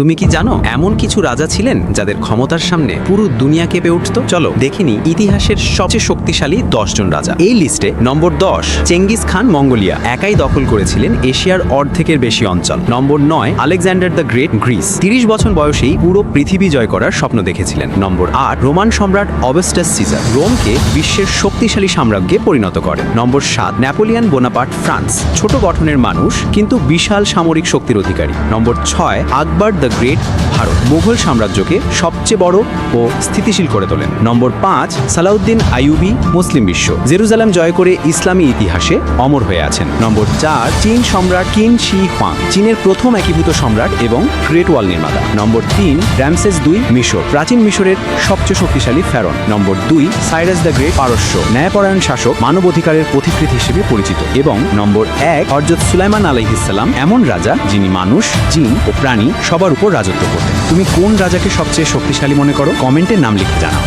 তুমি কি জানো, এমন কিছু রাজা ছিলেন যাদের ক্ষমতার সামনে পুরো দুনিয়া কেঁপে উঠত? চলো দেখিনি ইতিহাসের সবচেয়ে শক্তিশালী দশজন রাজা। এই লিস্টে নম্বর দশ, চেঙ্গিস খান মঙ্গোলিয়া, একাই দখল করেছিলেন এশিয়ার অর্ধেকের বেশি অঞ্চল। নম্বর নয়, আলেকজান্ডার দ্য গ্রেট গ্রিস, তিরিশ বছর বয়সেই পুরো পৃথিবী জয় করার স্বপ্ন দেখেছিলেন। নম্বর আট, রোমান সম্রাট অবেস্টাস সিজার, রোমকে বিশ্বের শক্তিশালী সাম্রাজ্যে পরিণত করে। নম্বর সাত নেপোলিয়ান বোনাপার্ট, ফ্রান্স, ছোট গঠনের মানুষ, কিন্তু বিশাল সামরিক শক্তির অধিকারী। নম্বর ছয়, আকবর দ্য গ্রেট ভারত। মুঘল সাম্রাজ্যকে সবচেয়ে বড় ও স্থিতিশীল করে তোলেন। নম্বর পাঁচ, সালাউদ্দিন আইয়ুবি মুসলিম বিশ্ব। জেরুজালেম জয় করে ইসলামী ইতিহাসে অমর হয়ে আছেন। নম্বর চার, চীন সম্রাট কিন শি হোয়াং। চীনের প্রথম একীভূত সম্রাট এবং গ্রেট ওয়াল নির্মাতা। নম্বর তিন র্যামসেস দুই মিশর। প্রাচীন মিশরের সবচেয়ে শক্তিশালী ফেরন। নম্বর দুই, সাইরাস দ্য গ্রেট পারস্য। ন্যায়পরায়ণ শাসক মানবাধিকারের পথিকৃত হিসেবে পরিচিত এবং নম্বর এক হরজত সুলাইমান আলাইহিসাল্লাম এমন রাজা যিনি মানুষ, জিন ও প্রাণী সবার উপর রাজত্ব করতেন তুমি কোন রাজাকে সবচেয়ে শক্তিশালী মনে করো? কমেন্টে নাম লিখে জানাও।